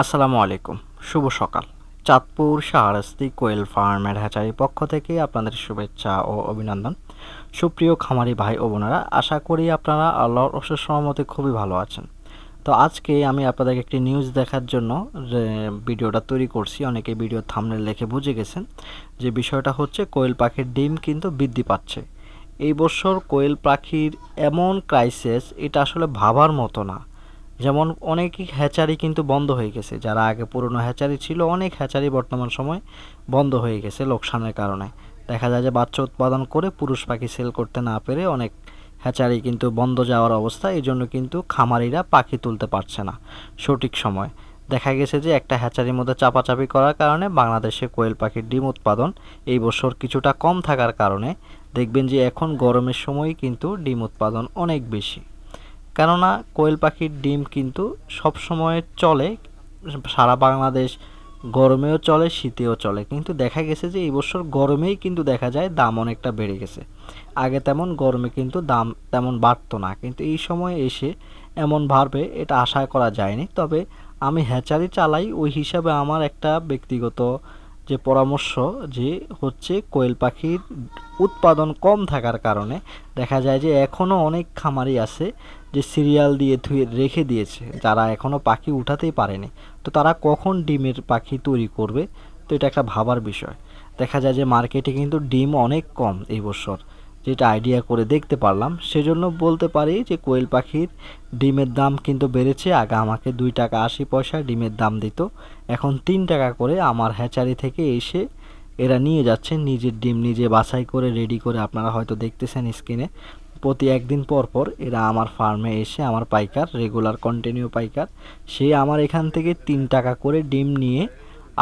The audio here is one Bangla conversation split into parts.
আসসালামু আলাইকুম, শুভ সকাল। চাঁদপুর শাহরাস্তি কোয়েল ফার্মের হ্যাচারির পক্ষ থেকে আপনাদের শুভেচ্ছা ও অভিনন্দন। সুপ্রিয় খামারি ভাই ও বোনেরা, আশা করি আপনারা আল্লাহর অশেষ সহমতে খুবই ভালো আছেন। তো আজকে আমি আপনাদেরকে একটি নিউজ দেখার জন্য ভিডিওটা তৈরি করছি। অনেকে ভিডিও থামনে লেখে বুঝে গেছেন যে বিষয়টা হচ্ছে কোয়েল পাখির ডিম কিন্তু বৃদ্ধি পাচ্ছে। এই বছর কোয়েল পাখির এমন ক্রাইসিস এটা আসলে ভাবার মতো না। যেমন অনেক হ্যাচারি কিন্তু বন্ধ হয়ে গেছে। যারা আগে পুরনো হ্যাচারি ছিল, অনেক হ্যাচারি বর্তমান সময় বন্ধ হয়ে গেছে লোকসানের কারণে। দেখা যায় যে বাচ্চা উৎপাদন করে পুরুষ পাখি সেল করতে না পেরে অনেক হ্যাচারি কিন্তু বন্ধ যাওয়ার অবস্থা, এই জন্য কিন্তু খামারিরা পাখি তুলতে পারছে না সঠিক সময়। দেখা গেছে যে একটা হ্যাচারির মধ্যে চাপাচাপি করার কারণে বাংলাদেশে কোয়েল পাখির ডিম উৎপাদন এই বছর কিছুটা কম থাকার কারণে দেখবেন যে এখন গরমের সময় কিন্তু ডিম উৎপাদন অনেক বেশি। কেননা কোয়েল পাখির ডিম কিন্তু সব সময় চলে, সারা বাংলাদেশ গরমেও চলে, শীতেও চলে। কিন্তু দেখা গেছে যে এই বছর গরমেই কিন্তু দেখা যায় দাম অনেকটা বেড়ে গেছে। আগে তেমন গরমে কিন্তু দাম তেমন বাড়তো না। কিন্তু এই সময় এসে এমন বাড়বে, এটা আশা করা যায়নি। তবে আমি হ্যাচারি চালাই, ওই হিসাবে আমার একটা ব্যক্তিগত যে পরামর্শ যে হচ্ছে কোয়েল পাখির উৎপাদন কম থাকার কারণে দেখা যায় যে এখনও অনেক খামারি আছে যে সিরিয়াল দিয়ে ধুয়ে রেখে দিয়েছে, যারা এখনও পাখি উঠাতেই পারেনি। তো তারা কখন ডিমের পাখি তৈরি করবে? তো এটা একটা ভাবার বিষয়। দেখা যায় যে মার্কেটে কিন্তু ডিম অনেক কম এই বছর। যেটা আইডিয়া করে দেখতে পারলাম। সেজন্য বলতে পারি যে কোয়েল পাখির ডিমের দাম কিন্তু বেড়েছে। আগে আমাকে দুই টাকা আশি পয়সা ডিমের দাম দিত। এখন তিন টাকা করে আমার হ্যাচারি থেকে এসে এরা নিয়ে যাচ্ছে। নিজের ডিম নিজে বাছাই করে রেডি করে। আপনারা হয়তো দেখতেছেন স্ক্রিনে প্রতি একদিন পর পর এরা আমার ফার্মে এসে আমার পাইকার রেগুলার কন্টিনিউ পাইকার, সে আমার এখান থেকে তিন টাকা করে ডিম নিয়ে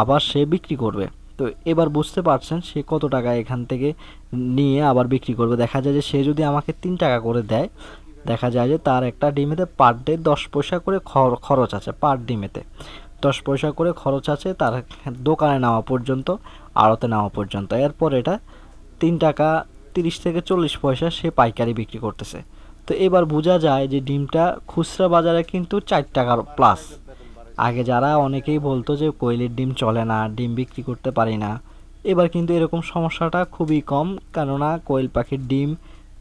আবার সে বিক্রি করবে। তো এবার বুঝতে পারছেন সে কত টাকা এখান থেকে নিয়ে আবার বিক্রি করবে। দেখা যায় যে সে যদি আমাকে তিন টাকা করে দেয়, দেখা যায় যে তার একটা ডিমেতে পার ডে দশ পয়সা করে খরচ আছে পার ডিমেতে। দশ পয়সা করে খরচ আছে তার দোকানে নেওয়া পর্যন্ত, আড়তে নেওয়া পর্যন্ত। এরপর এটা তিন টাকা তিরিশ থেকে চল্লিশ পয়সা সে পাইকারি বিক্রি করতেছে। তো এবার বোঝা যায় যে ডিমটা খুচরা বাজারে কিন্তু চার টাকার প্লাস আগে যারা অনেকেই বলতো যে কোয়েলের ডিম চলে না, ডিম বিক্রি করতে পারি না। এবার কিন্তু এরকম সমস্যাটা খুবই কম, কেননা কোয়েল পাখির ডিম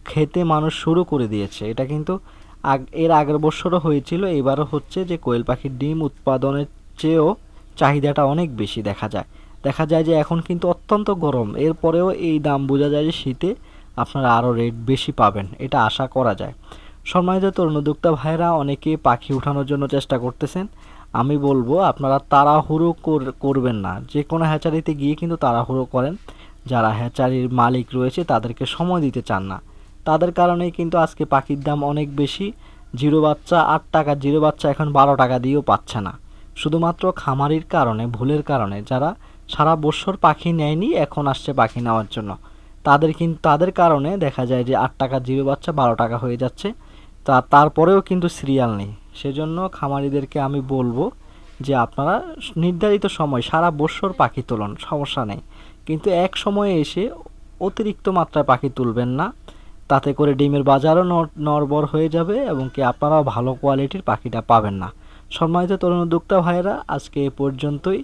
খেতে মানুষ শুরু করে দিয়েছে। এটা কিন্তু আগ, এর আগের বছরও হয়েছিল, এবারও হচ্ছে যে কোয়েল পাখির ডিম উৎপাদনের চেয়েও চাহিদাটা অনেক বেশি দেখা যায়। দেখা যায় যে এখন কিন্তু অত্যন্ত গরম। এরপরেও এই দাম বোঝা যায় যে শীতে আপনারা আরও রেট বেশি পাবেন। এটা আশা করা যায়। সম্মানিত তরুণ উদ্যোক্তা ভাইরা অনেকে পাখি উঠানোর জন্য চেষ্টা করতেছেন। আমি বলব, আপনারা তাড়াহুড়ো করবেন না। যে কোনো হ্যাচারিতে গিয়ে কিন্তু তাড়াহুড়ো করেন। যারা হ্যাচারির মালিক রয়েছে, তাদেরকে সময় দিতে চান না। তাদের কারণেই কিন্তু আজকে পাখির দাম অনেক বেশি। জিরো বাচ্চা আট টাকা, জিরো বাচ্চা এখন বারো টাকা দিয়েও পাচ্ছে না। শুধুমাত্র খামারির কারণে, ভুলের কারণে যারা সারা বছর পাখি নেয়নি, এখন আসছে পাখি নেওয়ার জন্য। তাদের কিন্তু তাদের কারণে দেখা যায় যে আট টাকা জিরো বাচ্চা, বারো টাকা হয়ে যাচ্ছে। তা, তারপরেও কিন্তু সিরিয়াল নেই। সেজন্য খামারিদেরকে আমি বলব যে আপনারা নির্ধারিত সময়, সারা বছর পাখি তুলন, সমস্যা নেই। কিন্তু এক সময়ে এসে অতিরিক্ত মাত্রায় পাখি তুলবেন না। তাতে করে ডিমের বাজারও নরবর হয়ে যাবে এবং কি আপনারাও ভালো কোয়ালিটির পাখিটা পাবেন না। সম্মানিত তরুণ উদ্যোক্তা ভাইয়েরা, আজকে এ পর্যন্তই।